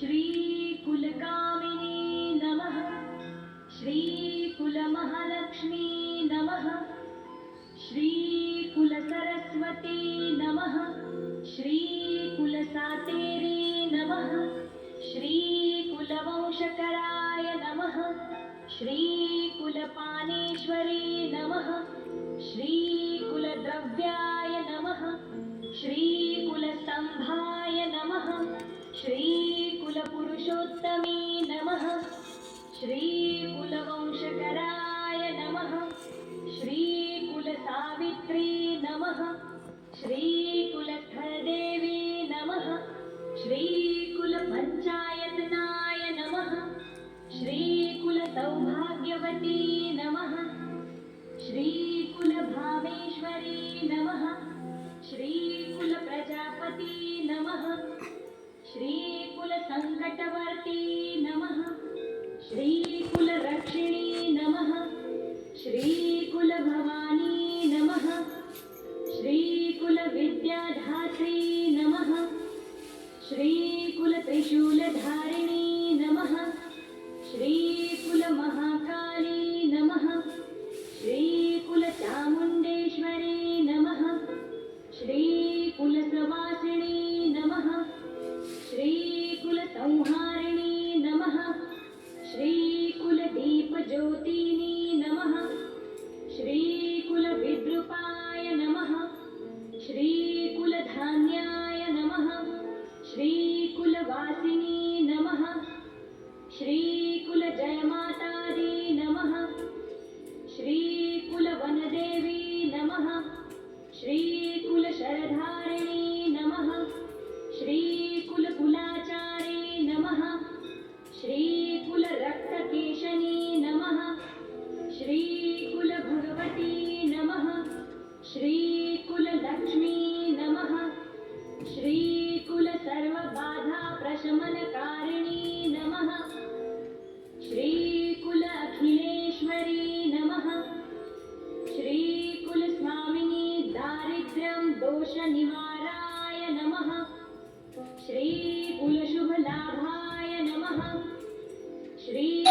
श्रीकुलकामिनी नमः। श्रीकुलमहालक्ष्मी नमः। श्रीकुलसरस्वती नमः। श्रीकुलसातेरी नमः। श्रीकुलवंशकराय नमः। श्रीकुलपानेश्वरी नमः। श्रीकुलद्रव्याय नमः श्रीकुलस्थलदेवी नमः। श्रीकुलपञ्चायतनाय नमः। श्रीकुलसौभाग्यवती नमः। श्रीकुलभावेश्वरी नमः। श्रीकुलप्रजापती नमः। श्रीकुलसङ्कटवर्ती नमः। श्रीकुलरक्षिणी नमः। श्रीकुलसवासिनी नमः श्रीकुलसंहारिणी श्रीकुलभगवती नमः. श्रीकुललक्ष्मी नमः. श्रीकुलसर्वबाधाप्रशमनकारिणी नमः. श्रीकुल अखिलेश्वरी नमः. श्रीकुलस्वामिनी दारिद्र्यं दोषनिवाराय नमः. श्रीकुलशुभलाभाय नमः. श्री